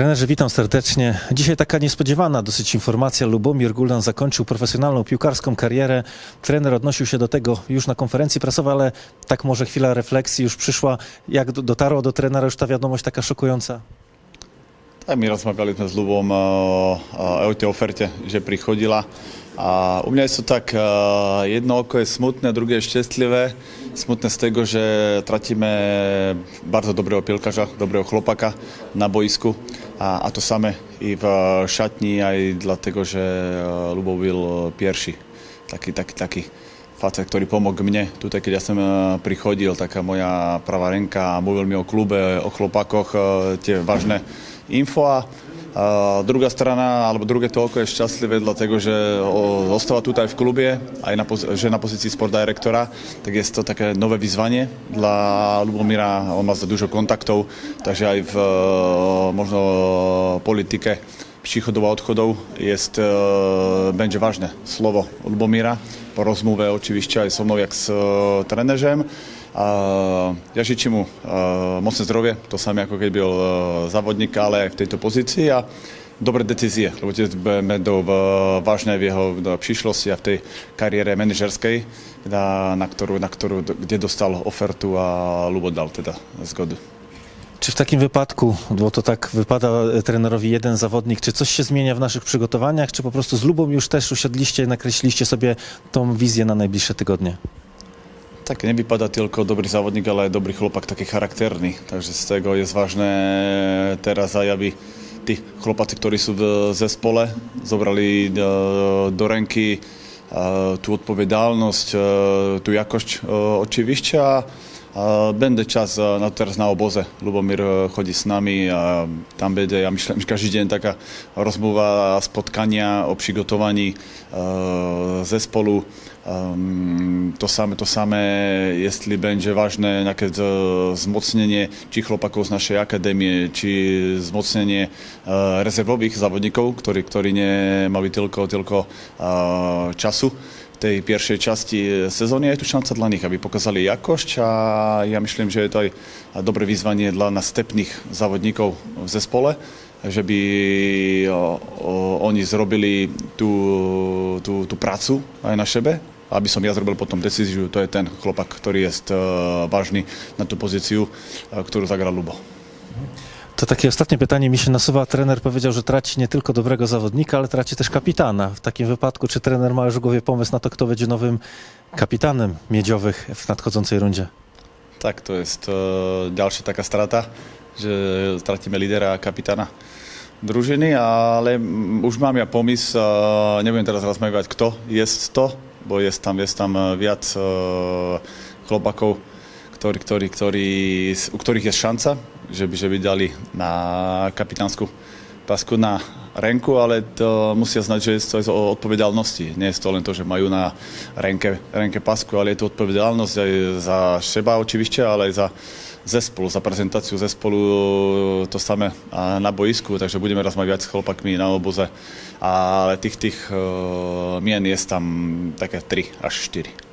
Trenerze, witam serdecznie. Dzisiaj taka niespodziewana dosyć informacja. Lubomir Guldan zakończył profesjonalną piłkarską karierę. Trener odnosił się do tego już na konferencji prasowej, ale tak może chwila refleksji już przyszła. Jak do- dotarła do trenera już ta wiadomość taka szokująca? Tak, my rozmawiali sme s Ľubom uh, uh, o tej oferte, že prichodila. A u mňa je to tak, uh, jedno oko je smutné, druhé je šťastlivé. Smutné z tego, že tratíme bardzo dobrého pilkaža, dobrého chlopaka na boisku. A, a to samé i v šatni, aj dlatego, že uh, Ľubo byl pierwszy. Taký, taký, taký facet, ktorý pomôgł mne. Tutaj, keď ja som eh, prichodil, taká moja pravá renka, mluvil mi o klube, o chlopakoch, eh, tie vážne info a A druga strana, albo drugie toko jest szczęśliwe, dlatego że została tutaj w klubie, a na, że na pozycji sport dyrektora, tak jest to takie nowe wyzwanie dla Lubomira. On ma za dużo kontaktów, także i w e, można politykę przychodów a jest, e, będzie ważne słowo Lubomira. Po rozmowę oczywiście so mną jak z e, trenerzem. Ja žečím mu mocné zdrowie, to samé ako keď byl závodník, ale aj v tejto pozícii a dobré decyzie, lebo tie będą w- ważne w jeho v przyszłości a v tej kariére manažerskej, na, na, ktorú, na ktorú, kde dostal ofertu a Lubo dal teda zgodu. Czy w takim wypadku, bo to tak wypada e, trenerowi jeden zawodnik, czy coś się zmienia w naszych przygotowaniach, czy po prostu z Lubą już też usiedliście, nakreśliście sobie tą wizję na najbliższe tygodnie? Tak, nevypadá tylko dobrý závodník, ale aj dobrý chlopak, taký charakterný. Takže z tego jest ważne teraz aj, aby tí chlopaci, ktorí sú v zespole, zobrali do, do ręki e, tú odpovedalnosť, e, tú jakość e, będzie czas e, na, teraz na oboze. Lubomír e, chodí s nami a tam będzie, ja myślę, každý deň taká rozmluva a spotkania o přigotovaní e, zespolu. Um, to samé, to samé, jestli będzie ważne nejaké e, zmocnenie či chlopakov z našej akadémie, či zmocnenie rezervových závodníkov, ktorí, ktorí nemali tylko, tylko v tej pierwszej časti sezóny. Je tu šanca dla nich, aby pokazali jakość, a ja že je to aj dobré vyzvanie dla następných závodníkov v zespole, by oni zrobili tú, tú prácu aj na sebe, aby som ja zrobil potom deciziu, to je ten chlopak, ktorý je vážny na tú pozíciu, uh, ktorú zagral Lubo. To takie ostatnie pytanie mi się nasuwa. Trener powiedział, że traci nie tylko dobrego zawodnika, ale traci też kapitana. W takim wypadku, czy trener ma już w głowie pomysł na to, kto będzie nowym kapitanem miedziowych w nadchodzącej rundzie? Tak, to jest ďalšia taká strata, že stratíme lídera a kapitána družiny, ale už mám ja pomysł, uh, neviem teraz rozmawiať, kto je to, bo jest tam, jest tam uh, viac uh, chlopakov, ktorí, ktorí, ktorí, u ktorých je šanca, že by, že by dali na kapitánsku pasku na renku, ale to musia znať, že je to o odpovedalnosti. Nie je to len to, že majú na renke, renke pasku, ale je to odpovedalnosť aj za seba oczywiście, ale aj za zespolu, za prezentáciu zespolu to samé na boisku, takže budeme rozmawiać s chlopakmi na oboze, ale tých, tých uh, mien je tam také 3 až 4.